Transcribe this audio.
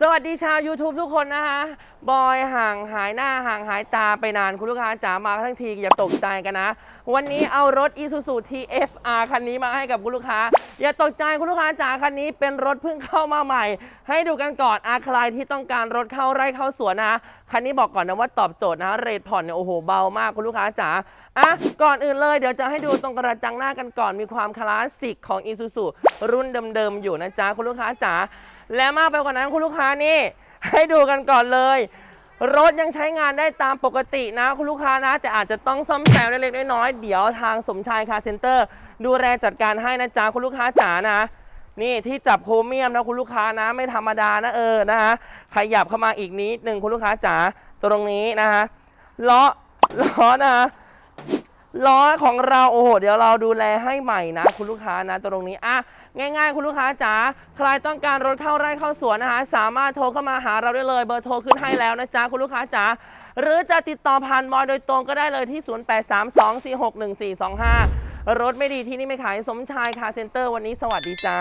สวัสดีชาว YouTube ทุกคนนะคะ บอยห่างหายหน้าห่างหายตาไปนานคุณลูกค้าจ๋ามาทั้งทีอย่าตกใจกันนะ วันนี้เอารถ Isuzu TFR คันนี้มาให้กับคุณลูกค้า อย่าตกใจคุณลูกค้าจ๋าคันนี้เป็นรถเพิ่งเข้ามาใหม่ ให้ดูกันก่อนอาใครที่ต้องการรถเข้าไร่เข้าสวนนะคันนี้บอกก่อนนะว่าตอบโจทย์นะเรทผ่อนเนี่ยโอ้โหเบามากคุณลูกค้าจ๋าอะก่อนอื่นเลยเดี๋ยวจะให้ดูตรงกระจังหน้ากันก่อนมีความคลาสสิกของ Isuzu รุ่นเดิมๆอยู่นะจ๊ะคุณลูกค้าจ๋า และมากไปกว่านั้นคุณลูกค้านี่ ให้ดูกันก่อนเลย รถยังใช้งานได้ตามปกตินะ คุณลูกค้านะ แต่อาจจะต้องซ่อมแซมเล็กๆน้อยๆเดี๋ยวทางสมชายคาร์เซ็นเตอร์ ดูแลจัดการให้นะจ๊ะคุณลูกค้าจ๋านะนี่ที่จับโครเมียมนะคุณลูกค้านะไม่ธรรมดานะเออนะคะขยับเข้ามาอีกนิดหนึ่งคุณลูกค้าจ๋าตรงนี้นะคะล้อล้อนะคะ ล้อของเราโอ้โหเดี๋ยวเราดูแลให้ใหม่นะ คุณลูกค้านะตรงนี้อะง่าย ๆ คุณลูกค้าจ๋าใครต้องการรถเข้าไร่เข้าสวนนะคะสามารถโทรเข้ามาหาเราได้เลยเบอร์โทรขึ้นให้แล้วนะจ๊ะคุณลูกค้าจ๋าหรือจะติดต่อผ่านบอโดยตรงก็ได้เลยที่ 0832461425 รถไม่ดีที่นี่ไม่ขายสมชายคาเซ็นเตอร์วันนี้สวัสดีจ้า